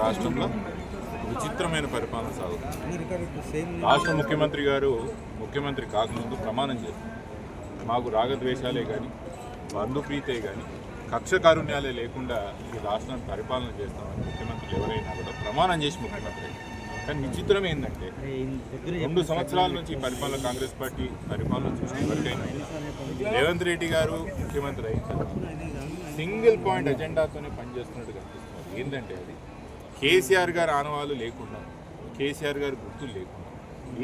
రాష్ట్రంలో విచిత్రమైన పరిపాలన సాగుతుంది. రాష్ట్ర ముఖ్యమంత్రి గారు ముఖ్యమంత్రి కాకముందు ప్రమాణం చేస్తారు మాకు రాగద్వేషాలే కానీ బంధుప్రీతే కానీ కక్ష కారుణ్యాలే లేకుండా ఈ రాష్ట్రాన్ని పరిపాలన చేస్తామని ముఖ్యమంత్రులు ఎవరైనా కూడా ప్రమాణం చేసి ముఖ్యమంత్రి. కానీ విచిత్రం ఏంటంటే రెండు సంవత్సరాల నుంచి పరిపాలన కాంగ్రెస్ పార్టీ పరిపాలన చూసిన ఎవరికైనా రేవంత్ రెడ్డి గారు ముఖ్యమంత్రి అయిన సింగిల్ పాయింట్ అజెండాతోనే పనిచేస్తున్నట్టు కనిపిస్తున్నారు ఏంటంటే అది? కేసీఆర్ గారు ఆనవాళ్ళు లేకుండా కేసీఆర్ గారు గుర్తులు లేకుండా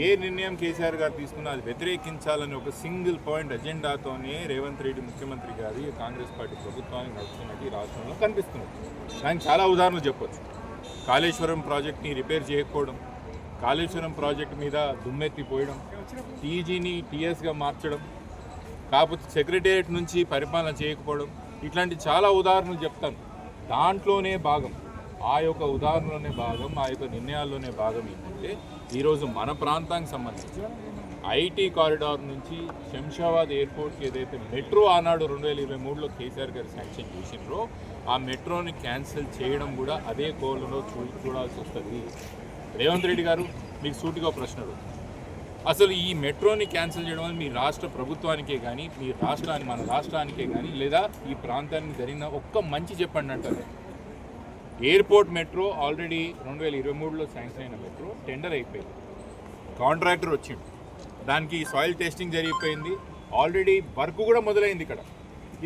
ఏ నిర్ణయం కేసీఆర్ గారు తీసుకున్నా అది వ్యతిరేకించాలని ఒక సింగిల్ పాయింట్ అజెండాతోనే రేవంత్ రెడ్డి ముఖ్యమంత్రి గారు కాంగ్రెస్ పార్టీ ప్రభుత్వాన్ని నడుస్తున్నట్టు ఈ రాష్ట్రంలో కనిపిస్తున్నది. దానికి చాలా ఉదాహరణలు చెప్పొచ్చు. కాళేశ్వరం ప్రాజెక్ట్ని రిపేర్ చేయకపోవడం కాళేశ్వరం ప్రాజెక్ట్ మీద దుమ్మెత్తిపోయడం టీజీని టీఎస్గా మార్చడం కాకపోతే సెక్రటేరియట్ నుంచి పరిపాలన చేయకపోవడం ఇట్లాంటి చాలా ఉదాహరణలు చెప్తాను. దాంట్లోనే భాగం ఆ యొక్క ఉదాహరణలోనే భాగం ఆ యొక్క నిర్ణయాల్లోనే భాగం ఏంటంటే ఈరోజు మన ప్రాంతానికి సంబంధించి ఐటీ కారిడార్ నుంచి శంషాబాద్ ఎయిర్పోర్ట్కి ఏదైతే మెట్రో ఆనాడు రెండు వేల ఇరవై మూడులో కేసీఆర్ గారు శాంక్షన్ చేసినారో ఆ మెట్రోని క్యాన్సిల్ చేయడం కూడా అదే కోలలో చూ చూడాల్సి వస్తుంది. రేవంత్ రెడ్డి గారు మీకు సూటిగా ప్రశ్న అసలు ఈ మెట్రోని క్యాన్సిల్ చేయడం వల్ల మీ రాష్ట్ర ప్రభుత్వానికే కానీ మీ రాష్ట్రాన్ని మన రాష్ట్రానికే కానీ లేదా ఈ ప్రాంతానికి జరిగిన ఒక్క మంచి చెప్పండి అంటారు. ఎయిర్పోర్ట్ మెట్రో ఆల్రెడీ రెండు వేల ఇరవై మూడులో శాంక్షన్ అయిన మెట్రో టెండర్ అయిపోయింది. కాంట్రాక్టర్ వచ్చిండు. దానికి సాయిల్ టెస్టింగ్ జరిగిపోయింది. ఆల్రెడీ వర్క్ కూడా మొదలైంది ఇక్కడ.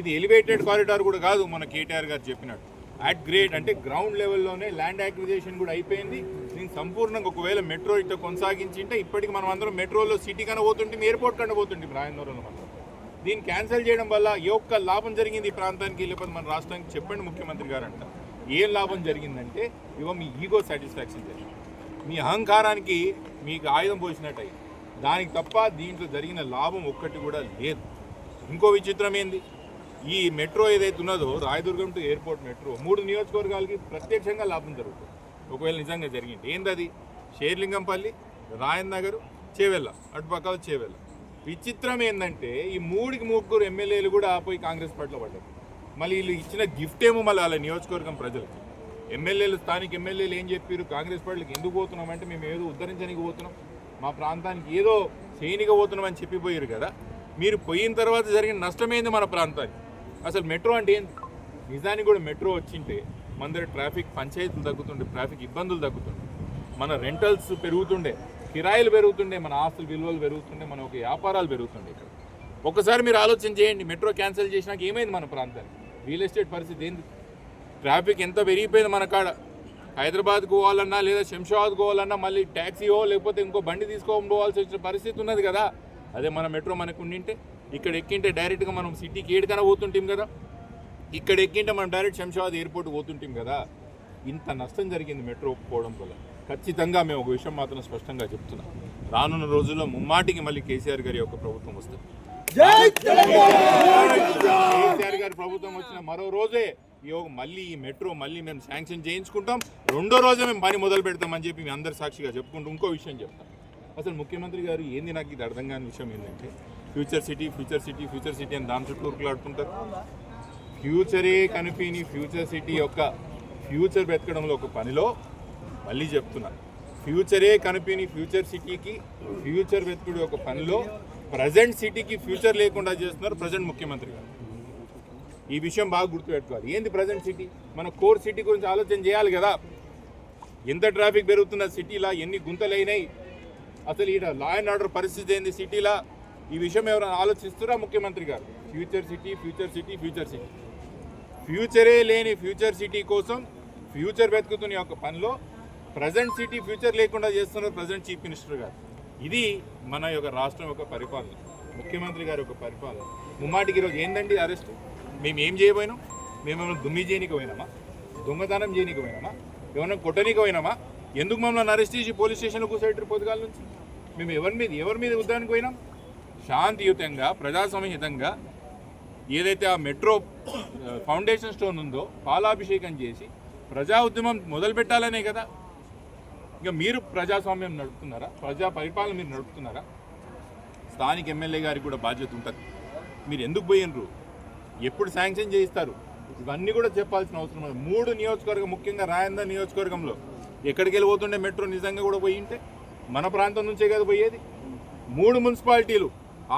ఇది ఎలివేటెడ్ కారిడార్ కూడా కాదు మన కేటీఆర్ గారు చెప్పినట్టు. అట్ గ్రేడ్ అంటే గ్రౌండ్ లెవెల్లోనే ల్యాండ్ యాక్విజేషన్ కూడా అయిపోయింది. దీన్ని సంపూర్ణంగా ఒకవేళ మెట్రో ఇట్లా కొనసాగించింటే ఇప్పటికి మనం అందరం మెట్రోలో సిటీ కన్నా పోతుంటే ఎయిర్పోర్ట్ కన్నా పోతుంటే రాయందరంలో మనం దీన్ని క్యాన్సిల్ చేయడం వల్ల ఏ ఒక్క లాభం జరిగింది ఈ ప్రాంతానికి లేకపోతే మన రాష్ట్రానికి చెప్పండి ముఖ్యమంత్రి గారు అంటారు ఏం లాభం జరిగిందంటే ఇవో మీ ఈగో సాటిస్ఫాక్షన్ జరిగింది. మీ అహంకారానికి మీకు ఆయుధం పోసినట్టయి దానికి తప్ప దీంట్లో జరిగిన లాభం ఒక్కటి కూడా లేదు. ఇంకో విచిత్రం ఏంది? ఈ మెట్రో ఏదైతే ఉన్నదో రాయదుర్గం టు ఎయిర్పోర్ట్ మెట్రో మూడు నియోజకవర్గాలకి ప్రత్యక్షంగా లాభం జరుగుతుంది. ఒకవేళ నిజంగా జరిగింది. ఏందది? షేర్లింగంపల్లి రాయన్ నగర్ చేవెళ్ళ అటుపక్కల చేవెళ్ళ. విచిత్రం ఏంటంటే ఈ మూడికి ముగ్గురు ఎమ్మెల్యేలు కూడా పోయి కాంగ్రెస్ పార్టీలో పడ్డారు. మళ్ళీ వీళ్ళు ఇచ్చిన గిఫ్ట్ ఏమో మళ్ళీ వాళ్ళ నియోజకవర్గం ప్రజలకు ఎమ్మెల్యేలు స్థానిక ఎమ్మెల్యేలు ఏం చెప్పారు కాంగ్రెస్ పార్టీకి ఎందుకు పోతున్నాం అంటే మేము ఏదో ఉద్ధరించడానికి పోతున్నాం. మా ప్రాంతానికి ఏదో చేయనిక పోతున్నాం అని చెప్పిపోయారు కదా. మీరు పోయిన తర్వాత జరిగిన నష్టమైంది మన ప్రాంతానికి? అసలు మెట్రో అంటే ఏంది? నిజానికి కూడా మెట్రో వచ్చింటే మన దగ్గర ట్రాఫిక్ పంచాయతీలు తగ్గుతుండే ట్రాఫిక్ ఇబ్బందులు తగ్గుతుండే. మన రెంటల్స్ పెరుగుతుండే కిరాయిలు పెరుగుతుండే మన ఆస్తుల విలువలు పెరుగుతుండే మన ఒక వ్యాపారాలు పెరుగుతుండే ఇక్కడ. ఒకసారి మీరు ఆలోచన చేయండి మెట్రో క్యాన్సిల్ చేసినాక ఏమైంది మన ప్రాంతానికి? రియల్ ఎస్టేట్ పరిస్థితి ఏంది? ట్రాఫిక్ ఎంత పెరిగిపోయింది మన కాడ? హైదరాబాద్కి పోవాలన్నా లేదా శంషాబాద్కి పోవాలన్నా మళ్ళీ ట్యాక్సీయో లేకపోతే ఇంకో బండి తీసుకొని పోవాల్సి వచ్చిన పరిస్థితి ఉన్నది కదా? అదే మన మెట్రో మనకు ఉండింటే ఇక్కడ ఎక్కింటే డైరెక్ట్గా మనం సిటీకి ఏడుకైనా పోతుంటాం కదా? ఇక్కడ ఎక్కింటే మనం డైరెక్ట్ శంషాబాద్ ఎయిర్పోర్ట్ పోతుంటాం కదా? ఇంత నష్టం జరిగింది మెట్రో పోవడం వల్ల. ఖచ్చితంగా మేము ఒక విషయం మాత్రం స్పష్టంగా చెప్తున్నాం. రానున్న రోజుల్లో ముమ్మాటికి మళ్ళీ కేసీఆర్ గారి యొక్క ప్రభుత్వం వస్తుంది. కేసీఆర్ గారి ప్రభుత్వం వచ్చిన మరో రోజే ఈ మళ్ళీ ఈ మెట్రో మళ్ళీ మేము శాంక్షన్ చేయించుకుంటాం. రెండో రోజే మేము పని మొదలు పెడతామని చెప్పి మీ అందరి సాక్షిగా చెప్పుకుంటూ ఇంకో విషయం చెప్తాం అసలు ముఖ్యమంత్రి గారు ఏంది నాకు ఇది అర్థం కాని విషయం ఏంటంటే future city future city future city అని దాని చుట్టూ ఉరుకులాడుతుంటారు ఫ్యూచరే కనిపిని ఫ్యూచర్ సిటీ యొక్క ఫ్యూచర్ వెతకడంలో ఒక పనిలో మళ్ళీ చెప్తున్నా. ఫ్యూచరే కనిపిని ఫ్యూచర్ సిటీకి ఫ్యూచర్ వెతుకుడు ఒక పనిలో ప్రజెంట్ సిటీకి ఫ్యూచర్ లేకుండా చేస్తున్నారు ప్రజెంట్ ముఖ్యమంత్రి గారు. ఈ విషయం బాగా గుర్తుపెట్టుకోవాలి. ఏంది ప్రజెంట్ సిటీ? మన కోర్ సిటీ గురించి ఆలోచన చేయాలి కదా. ఎంత ట్రాఫిక్ పెరుగుతున్న సిటీలా ఎన్ని గుంతలైనాయి. అసలు ఈ లా అండ్ ఆర్డర్ పరిస్థితి ఏంది సిటీలా? ఈ విషయం ఎవరైనా ఆలోచిస్తురా ముఖ్యమంత్రి గారు? Future city future city future city. ఫ్యూచరే లేని ఫ్యూచర్ సిటీ కోసం ఫ్యూచర్ వెతుకుతున్న యొక్క పనిలో ప్రజెంట్ సిటీ ఫ్యూచర్ లేకుండా చేస్తున్నారు ప్రజెంట్ చీఫ్ మినిస్టర్ గారు. ఇది మన యొక్క రాష్ట్రం యొక్క పరిపాలన ముఖ్యమంత్రి గారి యొక్క పరిపాలన. ముమ్మాటికి ఈరోజు ఏందండి అరెస్ట్? మేము ఏం చేయబోయినాం? మేము ఏమైనా దుమ్మి చేయనీకి పోయినామా? దొంగతనం చేయనీకి పోయినామా? ఏమైనా కొట్టనీకి పోయినామా? ఎందుకు మమ్మల్ని అరెస్ట్ చేసి పోలీస్ స్టేషన్లో కూర్చోబెట్టారు పొద్దుగాల నుంచి? మేము ఎవరి మీద ఎవరి మీద ఉద్దానికి పోయినాం? శాంతియుతంగా ప్రజాసమహితంగా ఏదైతే ఆ మెట్రో ఫౌండేషన్ స్టోన్ ఉందో పాలాభిషేకం చేసి ప్రజా ఉద్యమం మొదలు పెట్టాలనే కదా? ఇంకా మీరు ప్రజాస్వామ్యం నడుపుతున్నారా? ప్రజా పరిపాలన మీరు నడుపుతున్నారా? స్థానిక ఎమ్మెల్యే గారికి కూడా బాధ్యత ఉంటుంది. మీరు ఎందుకు పోయినరు? ఎప్పుడు శాంక్షన్ చేయిస్తారు? ఇవన్నీ కూడా చెప్పాల్సిన అవసరం మూడు నియోజకవర్గం ముఖ్యంగా రాయంద నియోజకవర్గంలో ఎక్కడికి వెళ్ళిపోతుండే మెట్రో నిజంగా కూడా పోయి ఉంటే? మన ప్రాంతం నుంచే కదా పోయేది? మూడు మున్సిపాలిటీలు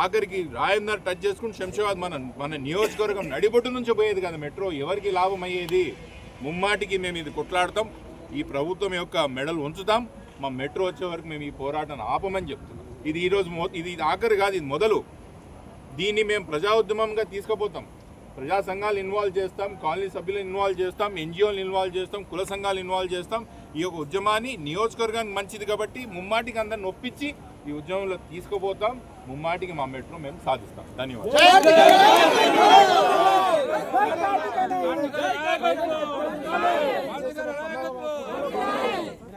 ఆఖరికి రాయందర్ టచ్ చేసుకుని శంషాబాద్ మన మన నియోజకవర్గం నడిబొట్టు నుంచి పోయేది కదా మెట్రో. ఎవరికి లాభం అయ్యేది ముమ్మాటికి మేము ఇది కొట్లాడతాం. ఈ ప్రభుత్వం యొక్క మెడలు ఉంచుతాం మా మెట్రో వచ్చే వరకు మేము ఈ పోరాటాన్ని ఆపమని చెప్తున్నాం ఇది ఈరోజు మొ- ఇది ఆఖరి కాదు ఇది మొదలు దీన్ని మేము ప్రజా ఉద్యమంగా తీసుకుపోతాం ప్రజా సంఘాలు ఇన్వాల్వ్ చేస్తాం కాలనీ సభ్యులను ఇన్వాల్వ్ చేస్తాం ఎన్జిఓలు ఇన్వాల్వ్ చేస్తాం కుల సంఘాలు ఇన్వాల్వ్ చేస్తాం ఈ యొక్క ఉద్యమాన్ని నియోజకవర్గానికి మంచిది కాబట్టి ముమ్మాటికి అందరిని ఒప్పించి ఈ ఉద్యమంలో తీసుకుపోతాం ముమ్మాటికి మా మెట్రో మేము సాధిస్తాం ధన్యవాదాలు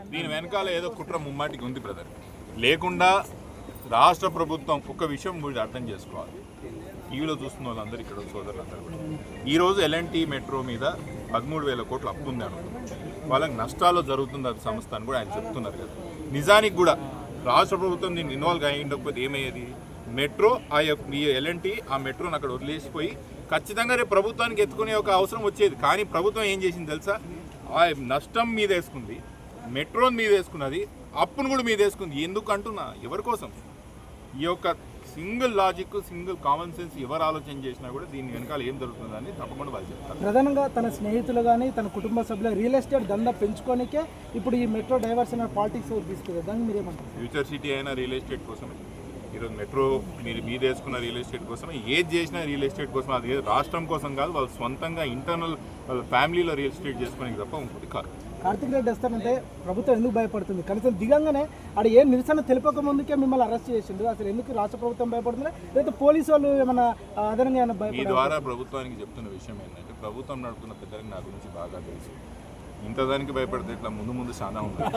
దీని వెనకాల ఏదో కుట్ర ముమ్మాటికి ఉంది బ్రదర్ లేకుండా రాష్ట్ర ప్రభుత్వం ఒక విషయం మీరు అర్థం చేసుకోవాలి. టీవీలో చూస్తున్న వాళ్ళందరూ ఇక్కడ సోదరులందరూ కూడా. ఈరోజు ఎల్ఎన్టీ మెట్రో మీద పదమూడు వేల కోట్లు అప్పు ఉంది అనుకుంటున్నారు వాళ్ళకి నష్టాలు జరుగుతుంది అది సంస్థ అని కూడా ఆయన చెప్తున్నారు కదా. నిజానికి కూడా రాష్ట్ర ప్రభుత్వం దీన్ని ఇన్వాల్వ్ అయి ఉండకపోతే ఏమయ్యేది? మెట్రో ఆ యొక్క- ఈ ఎల్ఎన్టీ ఆ మెట్రోని అక్కడ వదిలేసిపోయి ఖచ్చితంగా రేపు ప్రభుత్వానికి ఎత్తుకునే ఒక అవసరం వచ్చేది. కానీ ప్రభుత్వం ఏం చేసింది తెలుసా? ఆ నష్టం మీద వేసుకుంది. మెట్రోని మీద వేసుకున్నది అప్పును కూడా మీద వేసుకుంది ఎందుకు అంటున్నా ఎవరి కోసం? ఈ యొక్క single logic single common sense ఎవరు ఆలోచన చేసినా కూడా దీని వెనకాల ఏం జరుగుతుందని తప్పకుండా వాళ్ళు చెప్తారు. ప్రధానంగా తన స్నేహితులు కానీ తన కుటుంబ సభ్యులు రియల్ ఎస్టేట్ దందా పెంచుకోనికే ఇప్పుడు ఈ మెట్రో డైవర్షన్ పాలిటిక్స్ తీసుకుంది దాన్ని మీరేమంటారు? ఫ్యూచర్ సిటీ అయినా రియల్ ఎస్టేట్ కోసమే. ఈరోజు మెట్రో మీరు మీద వేసుకున్న రియల్ ఎస్టేట్ కోసమే. ఏది చేసినా రియల్ ఎస్టేట్ కోసం అది ఏదో రాష్ట్రం కోసం కాదు వాళ్ళు సొంతంగా ఇంటర్నల్ వాళ్ళ ఫ్యామిలీలో రియల్ ఎస్టేట్ చేసుకోవడానికి తప్ప ఇంకోటి కాదు. కార్తిక్ రెడ్డి వస్తానంటే ప్రభుత్వం ఎందుకు భయపడుతుంది? కనీసం దిగంగానే ఆడ ఏం నిరసన తెలిపక ముందుకే మిమ్మల్ని అరెస్ట్ చేసిండు. అసలు ఎందుకు రాష్ట్ర ప్రభుత్వం భయపడుతుంది? లేదా పోలీసు వాళ్ళు ఏమైనా అదనంగా ఏమైనా భయపడి ద్వారా ప్రభుత్వానికి చెప్తున్న విషయం ఏంటంటే ప్రభుత్వం నడుపుతున్న పెద్దలకు నా గురించి బాగా తెలుసు. ఇంత దానికి భయపడితే ఇట్లా ముందు ముందు చాలా ఉంటుంది